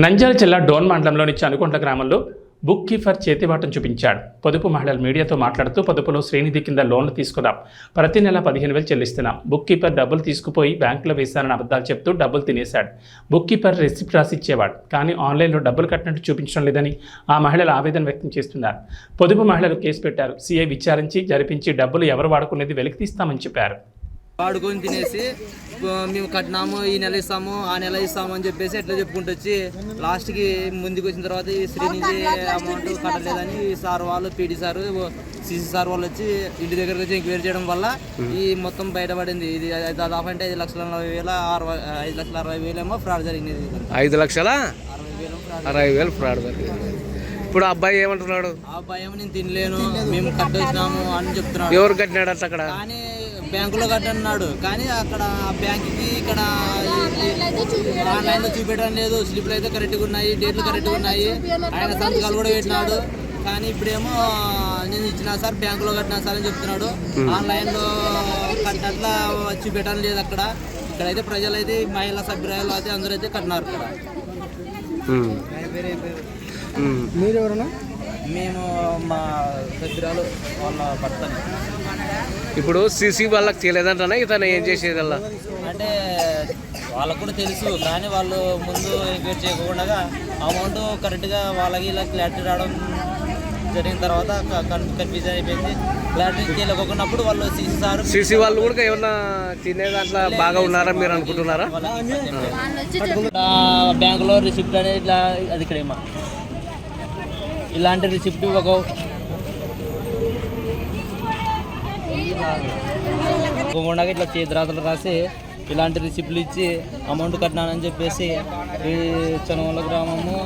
నంద్యాల జిల్లా డోన్ మండలంలోని చనుకొండ గ్రామంలో బుక్ కీపర్ చేతివాటం చూపించాడు. పొదుపు మహిళలు మీడియాతో మాట్లాడుతూ పొదుపులో శ్రేణిధి కింద లోన్లు తీసుకున్నాం ప్రతి నెల పదిహేను వేలు చెల్లిస్తున్నాం. బుక్ కీపర్ డబ్బులు తీసుకుపోయి బ్యాంకులో వేశానని అబద్ధాలు చెప్తూ డబ్బులు తినేశాడు. బుక్ కీపర్ రెసిప్ట్ రాసి ఇచ్చేవాడు. కానీ ఆన్లైన్లో డబ్బులు కట్టినట్టు చూపించడం లేదని ఆ మహిళలు ఆవేదన వ్యక్తం చేస్తున్నారు. పొదుపు మహిళలు కేసు పెట్టారు. సీఐ విచారించి జరిపించి డబ్బులు ఎవరు వాడుకునేది వెలికి తీస్తామని చెప్పారు. వాడుకొని తినేసి మేము కట్టినాము ఈ నెల ఇస్తాము ఆ నెల ఇస్తాము అని చెప్పేసి ఎట్లా చెప్పుకుంటూ వచ్చి లాస్ట్కి ముందుకు వచ్చిన తర్వాత ఈ శ్రీనిధి అమౌంట్ కట్టలేదని ఈ సార్ వాళ్ళు పీడీ సార్ సిసి సార్ వాళ్ళు వచ్చి ఇంటి దగ్గరకు వచ్చి ఎంక్వైరీ చేయడం వల్ల ఈ మొత్తం బయటపడింది. ఇది దాదాపు అంటే ఐదు లక్షల నలభై వేల అరవై ఐదు లక్షల అరవై వేలేమో ఫ్రాడ్ జరిగినది. ఐదు లక్షల? అరవై వేలు ఫ్రాడ్ జరిగింది. ఇప్పుడు అబ్బాయి ఏమంటున్నాడు? ఆ భయం నేను తినలేను మేము కట్టేసినాము అని చెప్తున్నాడు. ఎవరు కట్టినాడు అట్లా అక్కడ? కానీ బ్యాంకులో కట్టన్నాడు. కానీ అక్కడ బ్యాంకుకి ఇక్కడ ఆన్లైన్లో చూపించడం లేదు. స్లిప్లు అయితే కరెక్ట్గా ఉన్నాయి. డేట్లు కరెక్ట్గా ఉన్నాయి. ఆయన సంతకాలు కూడా పెట్టినాడు. కానీ ఇప్పుడేమో నేను ఇచ్చిన సార్ బ్యాంకులో కట్టినా సార్ అని చెప్తున్నాడు. ఆన్లైన్లో కట్టినట్ల చూపెట్టడం లేదు అక్కడ. ఇక్కడైతే ప్రజలైతే మహిళా సభ్యురాలు అయితే అందరూ అయితే కట్టినారు ఇక్కడ. మేము మా సభ్యురాలు వాళ్ళ భర్తని. ఇప్పుడు సీసీ వాళ్ళకి తెలియదంటనా? ఇతను ఏం చేసేదల్లా? అంటే వాళ్ళకు కూడా తెలుసు కానీ వాళ్ళు ముందు ఎంక్వైరీ చేయకుండా అమౌంట్ కరెక్ట్గా వాళ్ళకి ఇలా క్లారిటీ రావడం జరిగిన తర్వాత కన్ఫ్యూజన్ అయిపోయింది. క్లారిటీ తెలియకున్నప్పుడు వాళ్ళు సీసీ సార్ సీసీ వాళ్ళు కూడా ఏమన్నా తినే దాంట్లో బాగా ఉన్నారా మీరు అనుకుంటున్నారా? బ్యాంకులో రిసిప్ట్ అనేది ఇట్లా అది ఇక్కడ ఏమో ఇలాంటి రిసిప్ట్ ఒక ఇంకొకుండా ఇట్లా చేతిరాతలు రాసి ఇలాంటి రిసిప్ట్లు ఇచ్చి అమౌంట్ కట్టినానని చెప్పేసి ఈ చనుమల గ్రామము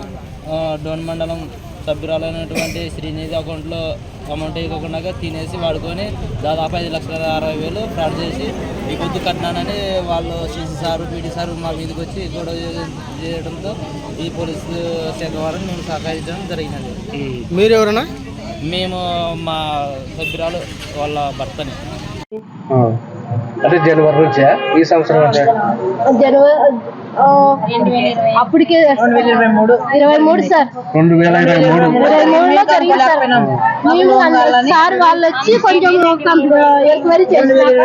డోన్ మండలం సభ్యురాలైనటువంటి శ్రీనిధి అకౌంట్లో అమౌంట్ ఇవ్వకుండా తినేసి వాడుకొని దాదాపు ఐదు లక్షల అరవై వేలు ఫ్రాడ్ చేసి ఈ పొద్దు కట్టినానని వాళ్ళు సీసీ సారు పీటీ సారు మా మీదకి వచ్చి గొడవ చేయడంతో ఈ పోలీసు శాఖ వారిని మేము సహకరించడం జరిగినది. మీరు ఎవరన్నా? మేము మా సభ్యురాలు వాళ్ళ భర్తని. అంటే జనవరి నుంచా? ఈ సంవత్సరం జనవరి అప్పటికే ఇరవై మూడు. ఇరవై మూడు సార్. రెండు వేల ఇరవై మూడు. ఇరవై మూడులో జరిగింది సార్. మేము సార్ వాళ్ళు వచ్చి కొంచెం ఎంక్వైరీ చేసినాక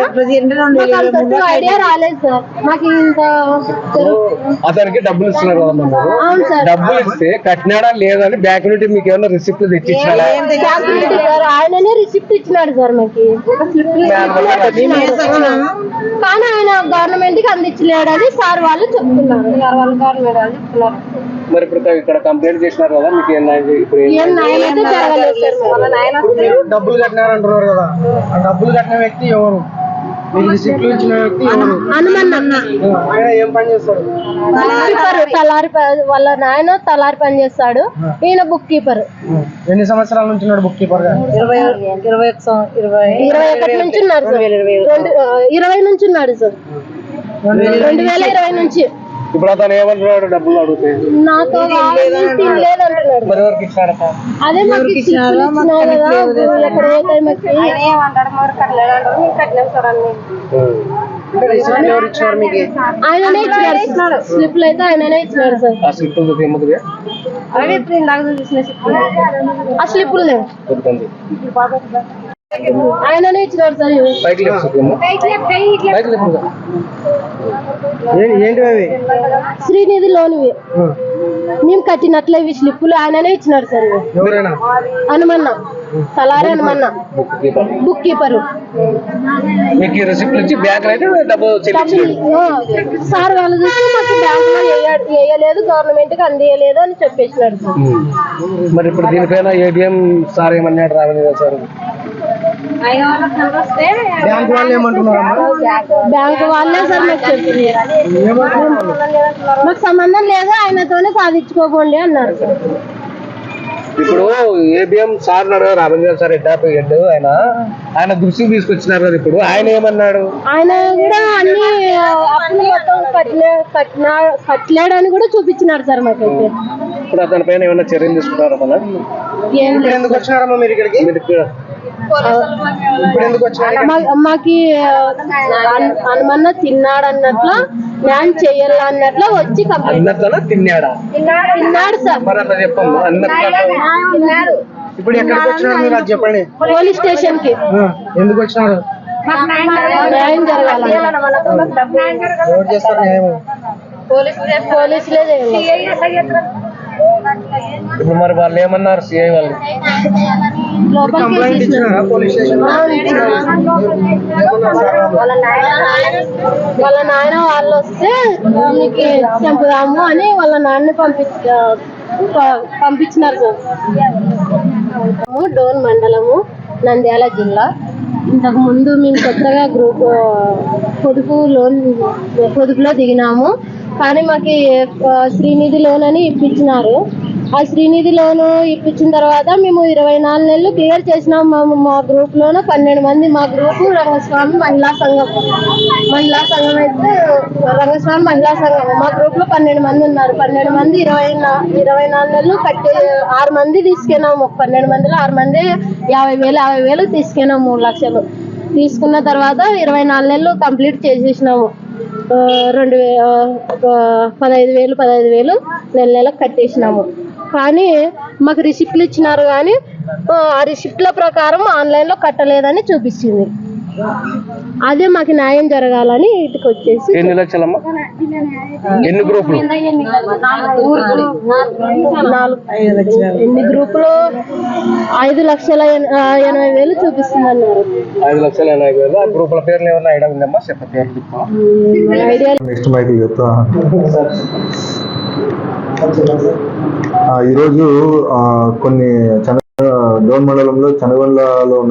అంత ఐడియా రాలేదు సార్ మాకు ఇంకా జరుగు- అతనికి డబ్బులు ఇస్తున్నారు కదా మీరు అవును సార్ డబ్బులు ఇస్తే కట్టినాడా లేదని బ్యాంక్ నుండి మీకు ఏమైనా రిసిప్ట్ తెచ్చి సార్ ఆయననే రిసిప్ట్ ఇచ్చినాడు సార్ మాకు కానీ ఆయన గవర్నమెంట్కి సార్ వాళ్ళు చెప్తున్నారు సార్ వాళ్ళు గవర్నమెంట్ వాళ్ళు చెప్తున్నారు మరి ఇప్పుడు ఇక్కడ కంప్లైంట్ చేసినారు కదా మీకు ఏం ఇప్పుడు డబ్బులు కట్టినారు అంటున్నారు కదా. ఆ డబ్బులు కట్టిన వ్యక్తి ఎవరు? మీకు రిసిప్ట్లు ఇచ్చిన వ్యక్తి ఎవరు? హనుమన్ అన్న. ఆయన ఏం పని చేస్తాడు? బుక్ కీపర్ తలారి ప- వాళ్ళ నాయన తలారి పని చేస్తాడు. ఈయన బుక్ కీపర్ ఎన్ని సంవత్సరాల నుంచి ఉన్నాడు బుక్ కీపర్గా? ఇరవై ఒకటి నుంచి ఉన్నారు సార్. రెండు ఆ, ఇరవై నుంచి ఉన్నాడు సార్. రెండు వేల ఇరవై నుంచి. ఇప్పుడు అతను ఏమంటున్నాడు డబ్బులు అడిగితే? అదే మాకు ఇచ్చినారు కదా ఎక్కడ ఏమంటాడు? మరి సార్ అన్ని ఇచ్చినారు. ఆయననే స్లిప్లు అయితే ఆయననే సార్. ఆ స్లిప్ ఏముంది అవి ఇప్పుడు ఇందాక చూసిన స్లిప్లు. ఆ స్లిప్లు లేవు. దొరుకుతుంది ఆయననే ఇచ్చినాడు సార్ ఇవి. పైకి లేపు స్లిప్ ఏంటివి అవి? శ్రీనిధి లోన్ ఇవి మేము కట్టినట్లే ఇవి స్లిప్పులు. ఆయననే ఇచ్చినాడు సార్ ఎవరైనా? Hanumanna. Talari Hanumanna. Book keeper. Book keeper మీకు ఈ రిసిప్ట్ ఇచ్చి బ్యాంక్ అయితే డబ్బు చెల్లించాడు సార్ వాళ్ళు చూసి మాకు బ్యాంకులో వేయ- వేయలేదు గవర్నమెంట్కి అందియలేదు అని చెప్పేసినాడు సార్. మరి ఇప్పుడు దీనిపైన ఏటీఎం సార్ ఏమన్నాడు రావాలి సార్? బ్యాంక్ వాళ్ళు ఏమంటున్నారమ్మా? బ్యాంకు వాళ్ళే సార్ మాకు చెప్పింది. మాకు సంబంధం లేదు ఆయనతోనే సాధించుకోకండి అన్నారు సార్. ఇప్పుడు ABM sir Ramalingam sir head of head ఆయన ఆయన దృష్టికి తీసుకొచ్చినారు కదా ఇప్పుడు ఆయన ఏమన్నాడు? ఆయన కూడా అన్ని అప్పులు మొత్తం కట్టిన కట్టిన కట్టలేడని కూడా చూపించినాడు సార్ మాకైతే. ఇప్పుడు అతని పైన ఏమైనా చర్యలు లేదు ఎందుకు వచ్చినారమ్మా మీరు ఇక్కడికి? మీరు ఇక్కడ ఇప్పుడు ఎందుకు వచ్చినారు మా- మాకి అన్- హనుమన్న తిన్నాడు అన్నట్లు న్యాయం చెయ్యాలి అన్నట్లు వచ్చి అన్నట్లనా? తిన్నాడా? తిన్నాడు సార్. ఇప్పుడు ఎక్కడికి మీరు? చెప్పండి. పోలీస్ స్టేషన్కి ఎందుకు వచ్చినారు? న్యాయం జరగాలి? పోలీసులే చేయాలి? ఇప్పుడు మరి వాళ్ళు ఏమన్నారు? సిఐ వాళ్ళు? లోపలికి కంప్లైంట్ ఇచ్చినారా. పోలీస్ స్టేషన్ వాళ్ళ నాయన వాళ్ళు వస్తే నీకు చంపుదాము అని వాళ్ళ నాన్నని పంపించ పంపించినారు సార్. డోన్ మండలము నంద్యాల జిల్లా. ఇంతకు ముందు మేము కొత్తగా గ్రూప్ పొదుపు లోన్ పొదుపులో దిగినాము. కానీ మాకు శ్రీనిధి లోన్ అని ఇప్పించినారు. ఆ శ్రీనిధి లోను ఇప్పించిన తర్వాత మేము ఇరవై నాలుగు నెలలు క్లియర్ చేసినాం మా మా గ్రూప్ పన్నెండు మంది మా గ్రూప్ రంగస్వామి మహిళా సంఘం. మహిళా సంఘం అయితే రంగస్వామి మహిళా సంఘం. మా గ్రూప్లో పన్నెండు మంది ఉన్నారు. పన్నెండు మంది ఇరవై ఇరవై నాలుగు నెలలు కట్టే ఆరు మంది తీసుకెళ్ళాము. పన్నెండు మందిలో ఆరు మంది యాభై వేలు యాభై వేలు తీసుకెళ్ళాము మూడు లక్షలు. తీసుకున్న తర్వాత ఇరవై నాలుగు నెలలు కంప్లీట్ చేసేసినాము. రెండు వే పదహైదు వేలు పదహైదు వేలు నెల నెలకు కట్టేసినాము. కానీ మాకు రిసిప్ట్లు ఇచ్చినారు కానీ ఆ, రిసిప్ట్ల ప్రకారం ఆన్లైన్లో కట్టలేదని చూపించింది అదే మాకు న్యాయం జరగాలని ఇటుకు వచ్చేసి ఎన్ని లక్షలమ్మా? ఎన్ని గ్రూపులు? ఎన్ని గ్రూపులు? ఐదు లక్షల ఎనభై వేలు చూపిస్తుంది అన్నారు ఐదు లక్షల ఎనభై వేలు. ఆ గ్రూపుల పేర్లు ఏమన్నా ఐడియా ఉందమ్మా? చెప్ప పేర్లు చెప్పు. ఐడియా నెక్స్ట్ మైక్ చెప్తా. ఆ, ఈరోజు ఆ, కొన్ని చంద్ర డోన్ మండలంలో చనగొండలో ఉన్న